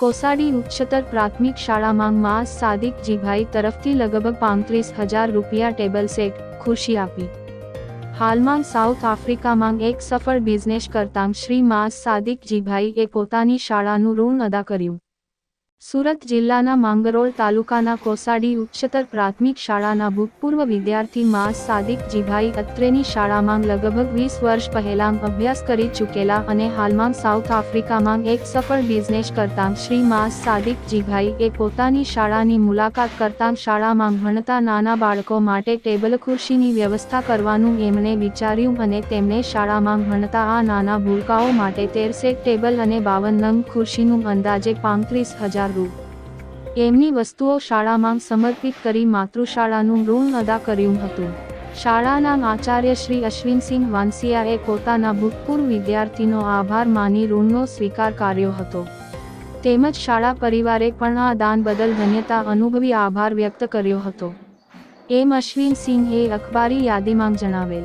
કોસાડી ઉચ્ચતર પ્રાથમિક શાળામાં માસ સાદિક જીભાઈ તરફથી લગભગ પાંત્રીસ હજાર રૂપિયા ટેબલ સેટ ખુશી આપી. હાલમાં સાઉથ આફ્રિકામાં એક સફળ બિઝનેસ કરતાં શ્રી માસ સાદિક જીભાઈએ પોતાની શાળાનું ઋણ અદા કર્યું. સુરત જિલ્લાના માંગરોળ તાલુકાના કોસાડી ઉચ્ચતર પ્રાથમિક શાળાના ભૂતપૂર્વ વિદ્યાર્થી માસ સાદિક જીભાઈ અત્રેની શાળામાં લગભગ વીસ વર્ષ પહેલાં અભ્યાસ કરી ચૂકેલા અને હાલમાં સાઉથ આફ્રિકામાં એક સફળ બિઝનેસ કરતાં શ્રી માસ સાદિક એ પોતાની શાળાની મુલાકાત કરતાં શાળામાં ભણતા નાના બાળકો માટે ટેબલ ખુરશીની વ્યવસ્થા કરવાનું એમણે વિચાર્યું અને તેમણે શાળામાં ભણતા આ નાના ભૂલકાઓ માટે તેરસે ટેબલ અને બાવન નંગ ખુરશીનું અંદાજે પાંત્રીસ હજાર રૂ એમની વસ્તુઓ શાળામાં સમર્પિત કરી માતૃશાળાનું ઋણ અદા કર્યું હતું. શાળાના આચાર્ય શ્રી અશ્વિનસિંહ વાંસિયાએ પોતાના ભૂતપૂર્વ વિદ્યાર્થીનો આભાર માની ઋણનો સ્વીકાર કર્યો હતો. તેમજ શાળા પરિવારે પણ આ દાન બદલ ધન્યતા અનુભવી આભાર વ્યક્ત કર્યો હતો. એમ અશ્વિનસિંહે અખબારી યાદીમાં જણાવેલ.